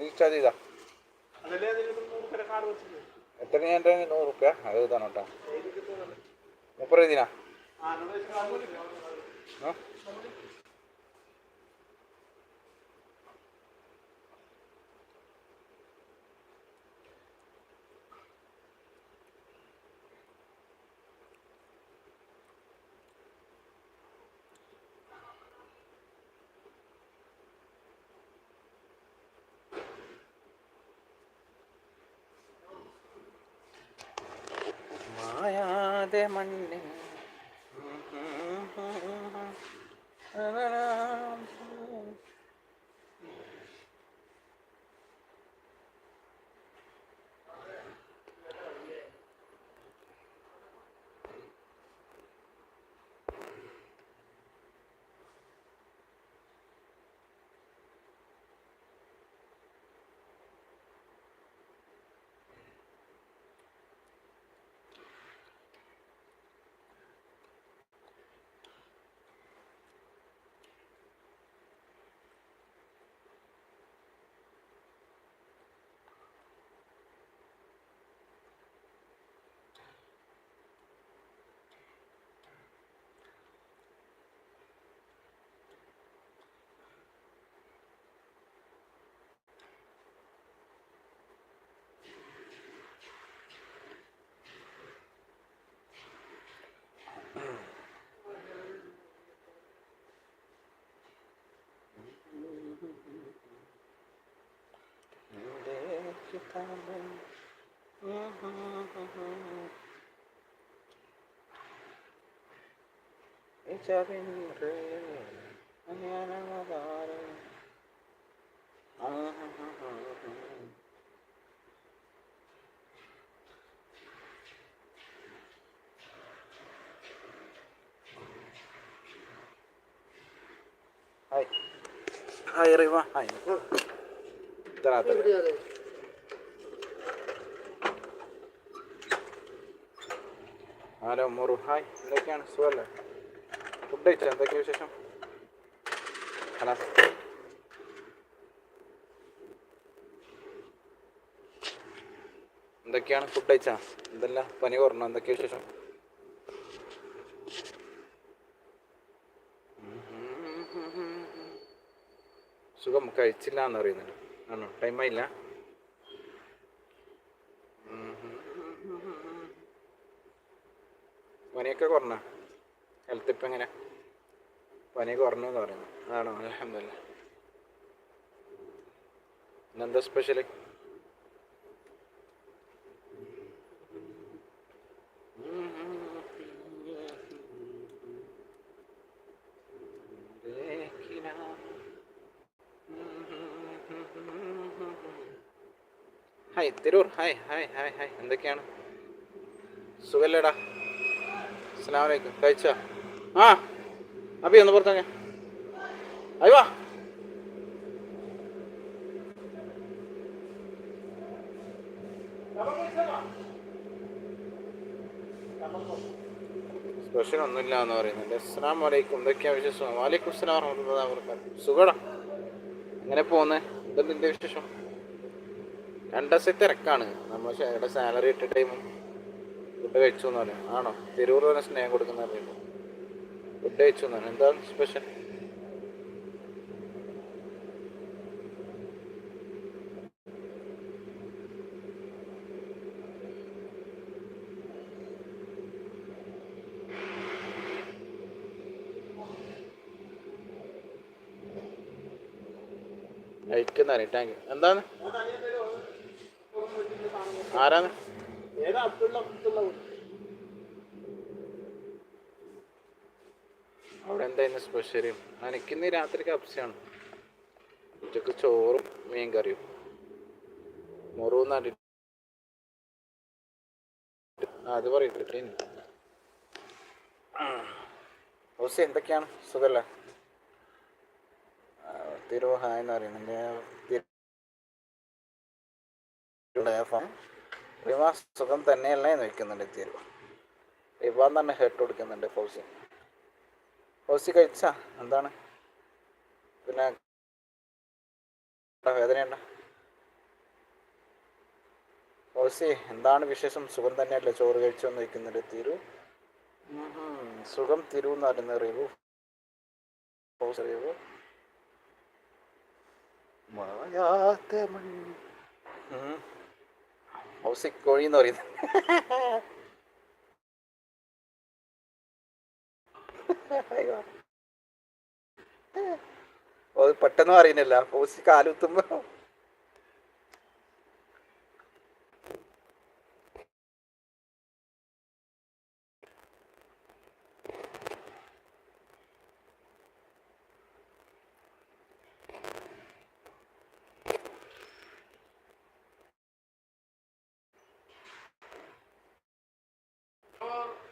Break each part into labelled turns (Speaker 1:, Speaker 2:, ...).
Speaker 1: Recharge ചെയ്താ. എത്ര ഞാൻ നൂറ് റുപ്യ അത് ഇതാണ് കേട്ടോ. മുപ്പത് എഴുതിനാ ആ? മായാതെ മണ്ണിൽ ഹായ് ഹായ് റിവ ഹായ് ഇതിനകത്ത് ഹലോ മുറു. ഹായ് എന്തൊക്കെയാണ്? സുഖമല്ലേ ഫുഡ് കഴിച്ചോ? എന്തൊക്കെയാണ് വിശേഷം? ഹലോ. എന്തൊക്കെയാണ്? ഫുഡ് കഴിച്ചാ? എന്തെല്ലാം? പനി കുറഞ്ഞോ? എന്തൊക്കെ വിശേഷം? സുഖം. കഴിച്ചില്ല എന്ന് അറിയുന്നുണ്ട് ആണോ ടൈമായില്ല പനിയൊക്കെ കുറഞ്ഞ എങ്ങനെ? പനി കുറഞ്ഞു എന്ന് പറയുന്നു. ആണോ? അലഹമില്ല ഇന്നെന്താ special hi Tirur. Hi hi hi hi. എന്തൊക്കെയാണ്? സുഖല്ലേടാ. അസ്സാം വലൈക്കും കഴിച്ചോ? ആ അബി ഒന്ന് പുറത്തങ്ങ അയ്യോ. സ്പെഷ്യൽ ഒന്നുമില്ല എന്ന് പറയുന്നുണ്ട്. അസ്സാം വലൈക്കും എന്തൊക്കെയാ വിശേഷം? വാലിക്കും അസ്സലാം വറഹ്മത്തുള്ളാഹി വബറകാതുഹു. സുഖടാ എങ്ങനെ പോകുന്നേ എന്താ നിന്റെ വിശേഷം? രണ്ട് ദിവസം തിരക്കാണ്. നമ്മൾ സാലറി ഇട്ട ടൈമും ഫുഡ് കഴിച്ചു എന്ന് പറയാം ആണോ? തിരൂർ തന്നെ സ്നേഹം കൊടുക്കുന്ന അറിയുമ്പോൾ ഫുഡ് അയച്ചു എന്നാണ് എന്താണ് സ്പെഷ്യൽ കഴിക്കുന്ന അറിയാം. താങ്ക് യു എന്താണ്? ആരാണ്? അവിടെ എന്തായിരുന്നു സ്പെഷ്യൽ എനിക്കിന്ന് രാത്രി കപ്സയാണ് ഉച്ചയ്ക്ക് ചോറും മീൻ കറിയും മുറിവ് അത് പറയട്ടെ ഹൗസ് എന്തൊക്കെയാണ്? സുഖല്ലേ? തിരുവഹ എന്ന് പറയുന്നുണ്ട് സുഖം തന്നെയല്ലേ എന്ന് വെക്കുന്നുണ്ട് തിരുവ ഇവ തന്നെ ഹെട്ട് കൊടുക്കുന്നുണ്ട് ഫൗസി ഫൗസി കഴിച്ചാ? എന്താണ്? പിന്നെ വേദനയുണ്ട? ഓസി എന്താണ് വിശേഷം? സുഖം തന്നെയല്ലേ? ചോറ് കഴിച്ചു വന്ന് വയ്ക്കുന്നുണ്ട് തിരു സുഖം തിരു എന്ന് പറയുന്ന അറിയൂ ഹൗസി കോഴി എന്ന് പറയുന്നത് പെട്ടെന്ന് അറിയുന്നില്ല പോസ്റ്റ് കാലുത്തുമ്പോ.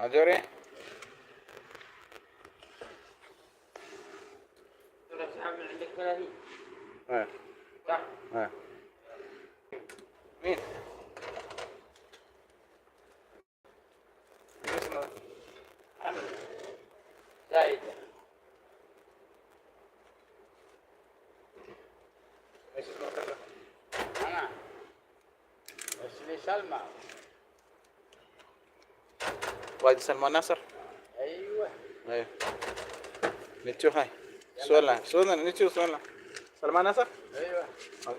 Speaker 1: അജോറെ آه. آه.
Speaker 2: من هذه سلمى؟
Speaker 1: ناصر؟
Speaker 2: أيوه.
Speaker 1: أيوه. نتشوف هاي. سؤال سؤال نتشو سؤال سلمان ناصر
Speaker 2: ايوه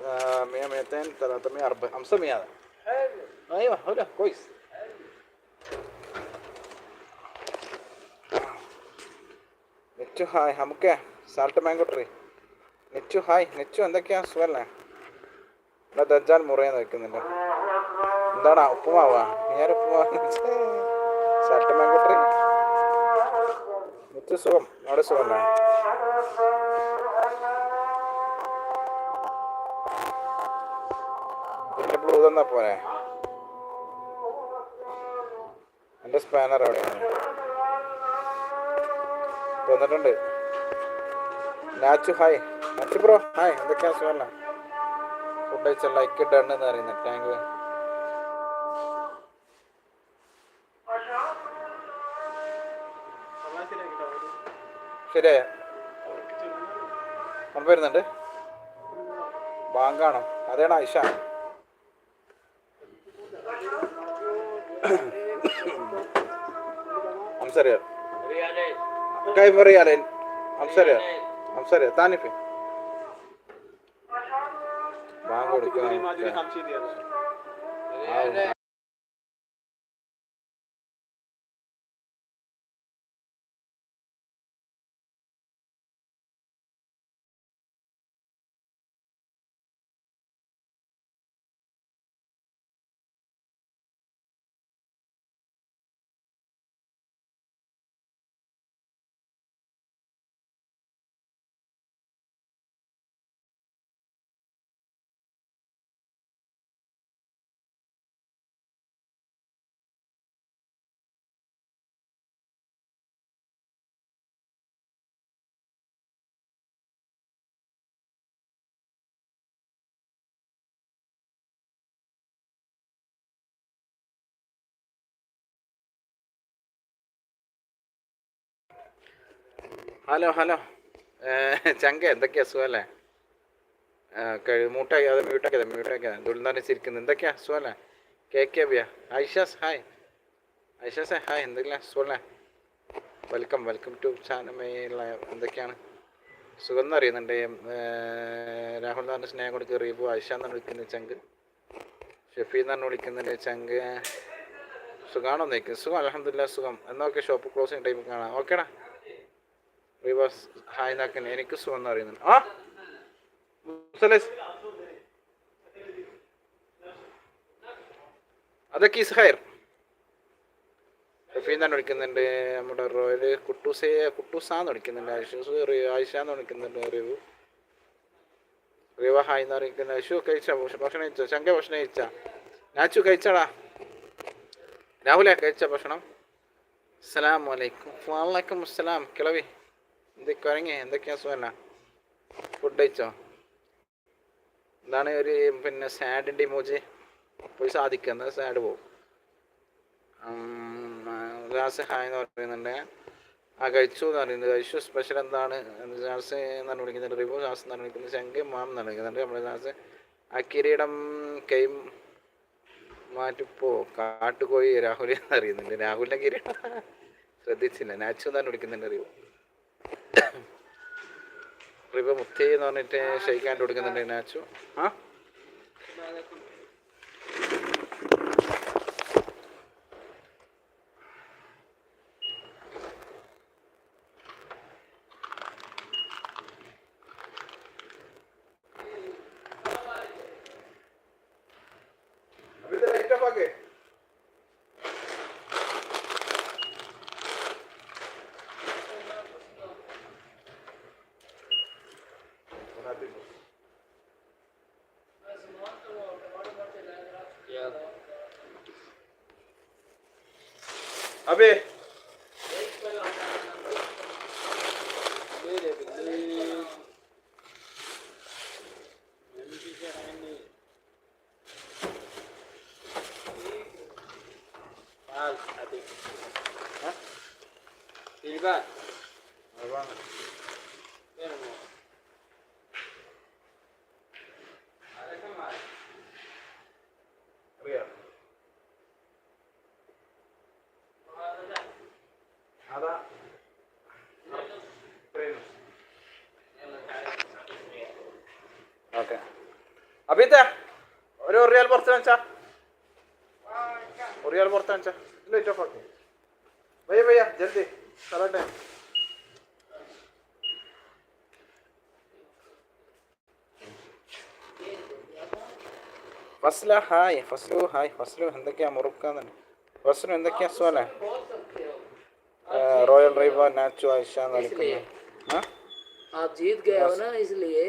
Speaker 1: آه، 100 200 300 400 500 هذا
Speaker 2: حلو
Speaker 1: ايوه هو ده كويس നെച്ചു ഹായ് നമുക്ക് Salt Mango Tree Nechu hi Nechu എന്തൊക്കെയാ സുഖല്ലേ ഇവിടെ ദജ്ജാൽ മുറയെന്ന് വെക്കുന്നുണ്ട് എന്താടാ ഉപ്പുമാവാ ഞാൻ ഉപ്പുമാവ് സാൾട്ട് മാംഗോ ട്രീ നെച്ചു സുഖം അവിടെ സുഖമല്ലേ പിന്നെ ബ്ലൂ തന്നാ പോരെ. എന്റെ സ്പാനർ എവിടെയാണ് വന്നിട്ടുണ്ട്. Nachu hi Nachu bro hi എന്തൊക്കെയാ സുഖമല്ല ഫുഡ് കഴിച്ച ലൈക്ക് ഡൺ എന്ന് പറയുന്നത് താങ്ക് യു ശരിയായ നമ്മൾ വരുന്നുണ്ട് ബാങ്കാണോ അതേടാ Aisha I'm serious.
Speaker 2: ريالين
Speaker 1: كيف ريالين؟ I'm serious. I'm serious. ثاني في bank കൊടുക്കണം ഹലോ ഹലോ. ചങ്ക എന്തൊക്കെയാ സുഖല്ലേ? മൂട്ടാക്കി അത് മ്യൂട്ടാക്കിയതാ മ്യൂട്ടാക്കിയതാ ദുൽനാരി ചിരിക്കുന്നത് എന്തൊക്കെയാ സുഖല്ലേ? കെ കെ ബിയ ഐഷാസ് ഹായ്. ഐഷാസേ ഹായ്. എന്തെങ്കിലും സുഖല്ലേ? വെൽക്കം വെൽക്കം ടു ചാനമേല എന്തൊക്കെയാണ്? സുഖം എന്ന് അറിയുന്നുണ്ട് രാഹുൽ എന്ന് പറഞ്ഞ സ്നേഹം കൊടുക്കുക റീബു ഐഷ എന്നാണ് വിളിക്കുന്നത് ചങ്ക്. ഷെഫി എന്നാണ് വിളിക്കുന്നുണ്ട് ചങ്ക്. സുഖമാണോ നിൽക്കുന്നത് സുഖം അലഹമില്ല സുഖം. എന്നാൽ ഓക്കെ ഷോപ്പ് ക്ലോസിങ് ടൈം കാണാം. ഓക്കേടാ. റിവേഴ്സ് ഹായ് നാക്കൻ എനിക്ക് സുഖം അറിയുന്നുണ്ട് ആ അതൊക്കെ ഇസ് ഹയർ റഫീന്നാണ് വിളിക്കുന്നുണ്ട്. നമ്മുടെ റോയൽ കുട്ടൂസേ കുട്ടൂസാന്ന് വിളിക്കുന്നുണ്ട്. ആയിഷൂസ് ആയിഷ എന്ന് വിളിക്കുന്നുണ്ട് റിവു. റിവ ഹായ് എന്ന് അറിയിക്കുന്നത് അശു കഴിച്ച? ഭക്ഷണം കഴിച്ചോ? ശങ്ക ഭക്ഷണം കഴിച്ച? നാച്ചു കഴിച്ചടാ. രാഹുലെ കഴിച്ച ഭക്ഷണം? അസ്സലാമലൈക്കും വാലൈക്കും അസ്സലാം. കിളവി. എന്തൊക്കെ ഇറങ്ങി എന്തൊക്കെയാ സുഖമല്ല? ഫുഡ് കഴിച്ചോ? എന്താണ് ഒരു പിന്നെ സാഡിന്റെ ഇമോജി പോയി സാധിക്കുക സാഡ് പോവും. ഗ്ലാസ് ഹായ് എന്ന് പറയുന്നുണ്ട്. ആ കഴിച്ചു എന്ന് പറയുന്നത് കഴിച്ചു. സ്പെഷ്യൽ എന്താണ്? ഗ്ലാസ് എന്നാണ് വിളിക്കുന്നത് റിവോ ഗ്ലാസ് എന്നാണ് വിളിക്കുന്നത് ശങ്ക് മാം എന്നാണ് വിളിക്കുന്നുണ്ട്. നമ്മുടെ ഗ്ലാസ് ആ കിരീടം കൈ മാറ്റിപ്പോ. കാട്ടുകോഴി രാഹുൽ എന്ന് അറിയുന്നുണ്ട് രാഹുലിന്റെ കീരി ശ്രദ്ധിച്ചില്ല. നാച്ചു എന്നാണ് വിളിക്കുന്നുണ്ട് അറിയോ റിവ മുത്തി എന്ന് പറഞ്ഞിട്ട് ഷെയ്ക്കാൻ കൊടുക്കുന്നുണ്ട് നാച്ചു ആ? अबे Bilbao. Albana. ഒരു റിയാൽ പുറത്ത് വെച്ചാ റിയാൽ പുറത്ത് വെച്ചാ ഇല്ല ഇറ്റോ भैया भैया जल्दी चलो time Fasla hi Faslu hi Faslu എന്തൊക്കെയാ മുറുക്കാന്നുണ്ട് ഫസ്ലു എന്തൊക്കെയാ സോലെ റോയൽ റൈവ നാച്ചു ആയിഷ എന്ന് വിളിക്കുന്നു ആ
Speaker 3: आप जीत गए हो ना इसलिए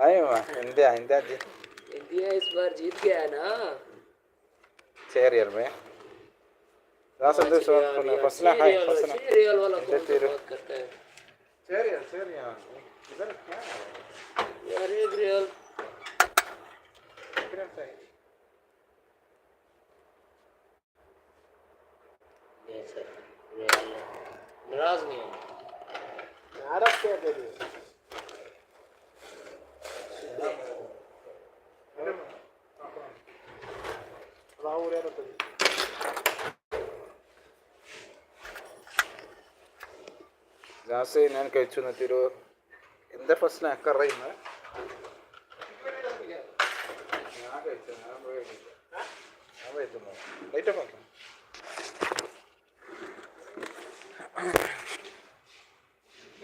Speaker 1: അയ്യോ ഇന്ത്യ ഇന്ത്യ
Speaker 3: इंडिया दिया इस बार जीत गया ना?
Speaker 1: சேரியர் மே ராசத்து फसला है फसला चेयर
Speaker 3: சேரியல் वाला कौन करता है?
Speaker 1: चेयर ईयर चेयर சேரியல் इधर क्या है?
Speaker 3: यार ये रियल नाराज़ नहीं है।
Speaker 1: नाराज़ क्या कर रहे हो ജാസ് ഞാൻ കഴിച്ചു എന്നിട്ടൊരു എന്താ ഫസ്റ്റ് സ്നാക്ക് അറിയുന്നത് ഞാൻ കഴിച്ചു. ഞാൻ കഴിച്ചു. കഴിച്ചു ലൈറ്റ് ഓഫ്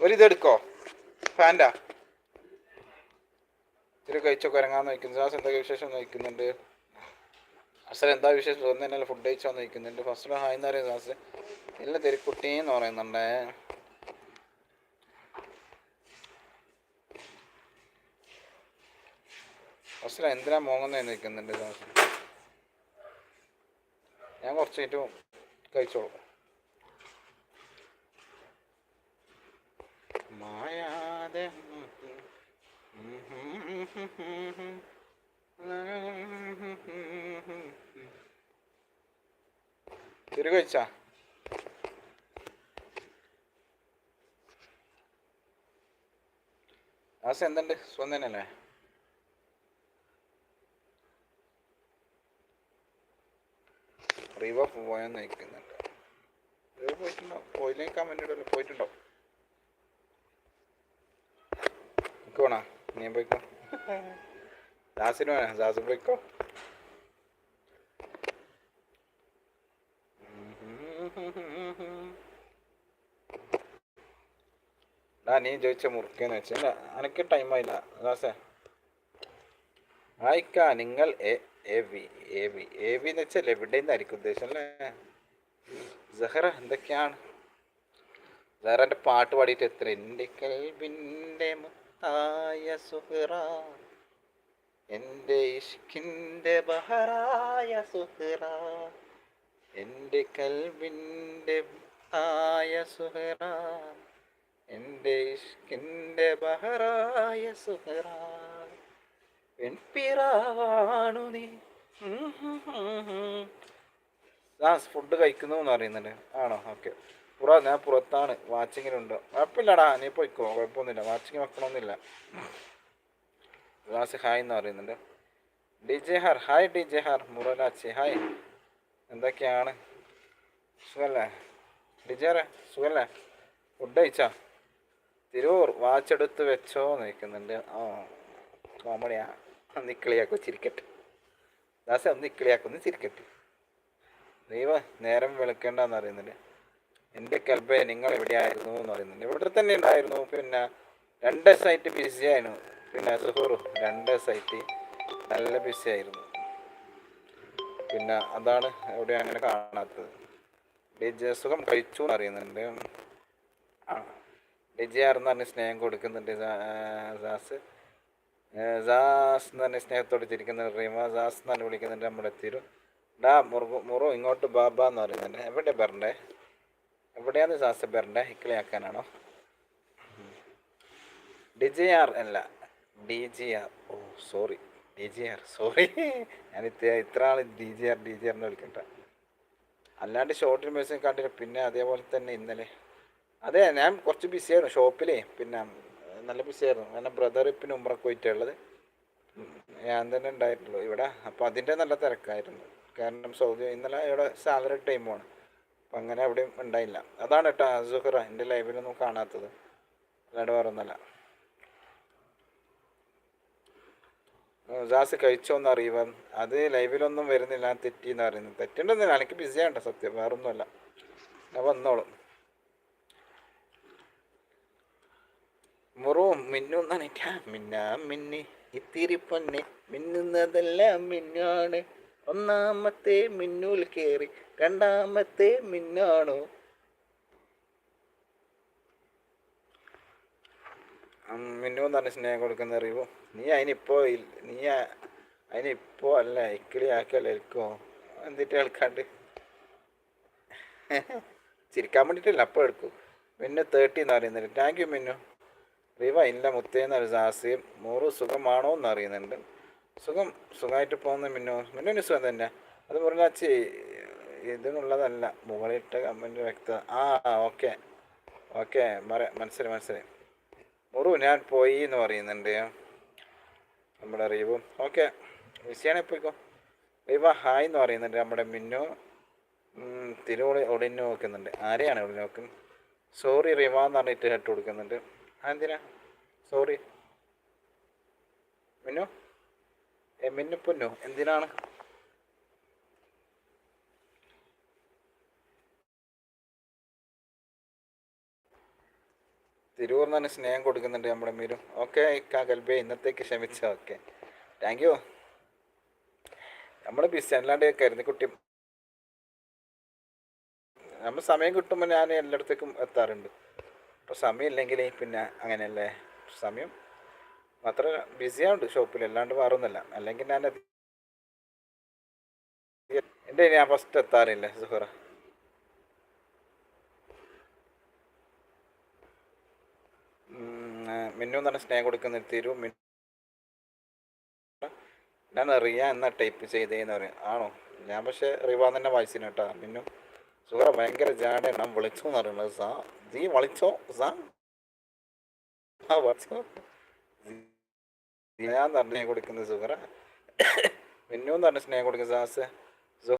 Speaker 1: ഒരിതെടുക്കോ ഫാന്റാ ഇത്തിരി കഴിച്ചൊക്കെ ഇറങ്ങാന്ന് നോക്കുന്നു. സാസ് എന്താ വിശേഷം നോക്കുന്നുണ്ട്? അസൽ എന്താ വിശേഷം? ഒന്ന് ഫുഡ് കഴിച്ചോ നോക്കുന്നുണ്ട്. ഫസ്റ്റ് ഹായ് എന്ന് പറയുന്നത് സാസ്. ഇല്ല തെരിക്കുട്ടി എന്ന് പറയുന്നുണ്ട്. ഫസ്റ്റ് എന്തിനാ മോങ്ങുന്നേ നിൽക്കുന്നുണ്ട് ഞാൻ കുറച്ച് ഏറ്റവും കഴിച്ചോളൂ. മായാതെ തിരി വെച്ചാ ആസ എന്തുണ്ട്? സ്വന്തം റീവ പോയാൽ നയിക്കുന്നുണ്ട്. റീവ പോയിട്ടുണ്ടോ? കമന്റ് വേണ്ടിയിട്ടല്ലോ പോയിട്ടുണ്ടോ? എനിക്ക് വേണോ? നീ പോയിക്കോ. ദാസിന് വേണോ? ദാസ് പോയിക്കോ. ഡാ നീ ചോദിച്ച മുറുക്കെന്ന് വെച്ചാൽ എനിക്ക് ടൈം ആയില്ല. ദാസേ ആയിക്കാ നിങ്ങൾ എവി എവി വി എ വി എന്ന് വെച്ചാൽ എവിടെ നിന്നായിരിക്കും ഉദ്ദേശം സഹറ എന്തൊക്കെയാണ്? സഹറന്റെ പാട്ട് പാടിയിട്ട് എത്ര? എന്റെ കൽവിന്റെ മുത്തായ സുഹറ എന്റെ ഇഷ്കിന്റെ ബഹറായ സുഹറ എന്റെ കൽവിന്റെ ആയ സുഹറ എന്റെ ഇഷ്കിന്റെ ബഹറായ സുഹറ. നീ. ഫുഡ് കഴിക്കുന്നു എന്ന് അറിയുന്നുണ്ട് ആണോ? ഓക്കെ പുറ ഞാൻ പുറത്താണ്. വാച്ചിങ്ങിലുണ്ട് കുഴപ്പമില്ലടാ. നീ പോയിക്കോ. കുഴപ്പമൊന്നുമില്ല. വാച്ചിങ് വെക്കണമെന്നില്ല ഗ്ലാസ് ഹായ് എന്ന് പറയുന്നുണ്ട്. ഡി ജെ ഹാർ ഹായ് ഡി ജെ ഹാർ മുറലാച്ചി. ഹായ് എന്തൊക്കെയാണ്? സുഖല്ലേ? ഡി ജെ ഹാറെ സുഖല്ലേ? ഫുഡ് കഴിച്ചാ? തിരൂർ. വാച്ചെടുത്ത് വെച്ചോ നിൽക്കുന്നുണ്ട് ആ കോമഡിയാ ഒന്ന് ഇക്കിളിയാക്കും ചിരിക്കട്ടെ. ദാസ ഒന്ന് ഇക്കിളിയാക്കും ഒന്ന് ചിരിക്കട്ടെ. ദൈവ നേരം വെളുക്കേണ്ടെന്ന് അറിയുന്നില്ല എന്റെ കൽബെ നിങ്ങൾ എവിടെയായിരുന്നു എന്ന് പറയുന്നുണ്ട് ഇവിടെ തന്നെ ഉണ്ടായിരുന്നു. പിന്നെ രണ്ട് ദിവസമായിട്ട് ബിസി ആയിരുന്നു. പിന്നെ സുഹൂർ രണ്ട് ദിവസമായിട്ട് നല്ല ബിസി ആയിരുന്നു. പിന്നെ അതാണ് എവിടെ അങ്ങനെ കാണാത്തത്. ഡിജെ സുഖം കഴിച്ചു എന്ന് അറിയുന്നുണ്ട് ആ. ആർന്ന് പറഞ്ഞ് സ്നേഹം കൊടുക്കുന്നുണ്ട് സാ- സാസ് എന്ന് തന്നെ സ്നേഹത്തോട് ചിരിക്കുന്ന റീമ സാസ് എന്ന് പറഞ്ഞ് വിളിക്കുന്നുണ്ട് നമ്മുടെ തിരു. ഡാ മുറുകു മുറു ഇങ്ങോട്ട് ബാബ എന്ന് പറയുന്നുണ്ട് എവിടെ പറഞ്ഞേ? എവിടെയാണ് സാസ് വരണ്ടേ ഇക്കിളിയാക്കാനാണോ? ഡി ജി ആർ അല്ല. ഡി ജി ആർ ഓ sorry. D G R sorry. ഞാൻ ഇത്ര ഇത്ര ആൾ D G R D G R എന്ന് വിളിക്കട്ടെ അല്ലാണ്ട് ഷോർട്ട് മ്യൂസിക് കണ്ടിട്ട് പിന്നെ അതേപോലെ തന്നെ ഇന്നലെ. അതെ ഞാൻ കുറച്ച് ബിസിയായിരുന്നു ഷോപ്പിലേ പിന്നെ നല്ല ബിസിയായിരുന്നു കാരണം ബ്രദർ ഇപ്പം ഉമ്രക്ക് പോയിട്ടുള്ളത്. ഞാൻ തന്നെ ഉണ്ടായിട്ടുള്ളൂ ഇവിടെ. അപ്പോൾ അതിന്റെ നല്ല തിരക്കായിരുന്നു. കാരണം സൗദി ഇന്നലെ ഇവിടെ സാലറി ടൈമാണ് അപ്പം അങ്ങനെ എവിടെയും ഉണ്ടായില്ല. അതാണ് കേട്ടോ സുഹറ എന്റെ ലൈവിലൊന്നും കാണാത്തത്. അല്ലാണ്ട് വേറെ ഒന്നല്ല ജാസ് കഴിച്ചോന്ന് അറിയുക അത് ലൈവിലൊന്നും വരുന്നില്ല. തെറ്റിന്ന് പറയുന്നത് തെറ്റുണ്ടെന്നില്ല എനിക്ക് ബിസിയാണ് സത്യം. വേറൊന്നുമല്ല. ഞാൻ വന്നോളും മുറു മിന്നു നനയ്ക്കാം മിന്ന മിന്നി. ഇത്തിരി പൊന്നെ മിന്നുന്നതെല്ലാം മിന്നാണ്. ഒന്നാമത്തെ മിന്നൂൽ കയറി രണ്ടാമത്തെ മിന്നാണോ. മിന്നു എന്ന് സ്നേഹം കൊടുക്കുന്ന അറിയുമോ നീ അതിനിപ്പോ നീ അതിനിപ്പോ അല്ല ഇക്കിളി ആക്കല്ല ഇരിക്കോ എന്നിട്ട് കേൾക്കാണ്ട് ചിരിക്കാൻ വേണ്ടിട്ടല്ല അപ്പോൾ എടുക്കും. മിന്നു തേർട്ടി എന്ന് പറയുന്നത് താങ്ക് യു മിന്നു. റിവ ഇല്ല മുത്തേന്ന് ഒരു സാസിയും മോറ് സുഖമാണോ എന്ന് അറിയുന്നുണ്ട്. സുഖം സുഖമായിട്ട് പോകുന്ന മിന്നോ. മിന്നുവിന് സുഖം തന്നെ. അത് മുറിഞ്ഞാച്ചി ഇതിനുള്ളതല്ല മുകളിലിട്ട കമന്റ് വ്യക്തത ആ ഓക്കെ. ഓക്കെ മറ മനസ്സിലായി മനസ്സിലായി. മുറു ഞാൻ പോയി എന്ന് പറയുന്നുണ്ട്. നമ്മുടെ റീവും. ഓക്കെ വിസിയാണ് പോയിക്കോ. റീവ ഹായ് എന്ന് പറയുന്നുണ്ട് നമ്മുടെ മിന്നു. തിരുവോളി ഒളിഞ്ഞു നോക്കുന്നുണ്ട്. ആരെയാണ് ഒളിഞ്ഞു നോക്കുന്നത്? സോറി റിവ എന്ന് പറഞ്ഞിട്ട് ഹെട്ട് കൊടുക്കുന്നുണ്ട്. അതെന്തിനാ? സോറി മിന്നു? ഏ മിന്നു പൊന്നു? എന്തിനാണ്? തിരൂർ തന്നെ സ്നേഹം കൊടുക്കുന്നുണ്ട് നമ്മുടെ മീരും. ഓക്കെ ഇക്കാ കൽബെ ഇന്നത്തേക്ക് ക്ഷമിച്ച. ഓക്കെ. താങ്ക് യു നമ്മൾ ബിസി അല്ലാണ്ട് കരുതിക്കുട്ടി നമ്മൾ സമയം കിട്ടുമ്പോൾ ഞാൻ എല്ലായിടത്തേക്കും എത്താറുണ്ട്. അപ്പോൾ സമയമില്ലെങ്കിൽ പിന്നെ അങ്ങനെയല്ലേ? സമയം അത്ര ബിസിയാവുണ്ട് ഷോപ്പിൽ അല്ലാണ്ട് മാറുന്നില്ല അല്ലെങ്കിൽ ഞാൻ എന്റെ ഞാൻ ഫസ്റ്റ് എത്താറില്ല സുഹറ. മിന്നു എന്ന് സ്നേഹം കൊടുക്കുന്ന തിരു ഞാൻ റിയ എന്ന ടൈപ്പ് ചെയ്തേന്ന് പറയും. ആണോ? ഞാൻ പക്ഷേ റിവ തന്നെ വായിച്ചിന് കേട്ടോ. മിന്നു സുഹറ ഭയങ്കര ജാട നാം വിളിച്ചു എന്ന് പറയുന്നത് സാ ജീ വിളിച്ചോ സാ? ആ വിളിച്ചോ. ഞാൻ തന്നെ കൊടുക്കുന്നത് സുഹറ. മിന്നു എന്ന് പറഞ്ഞ സ്നേഹം കൊടുക്കുന്ന സാസ്.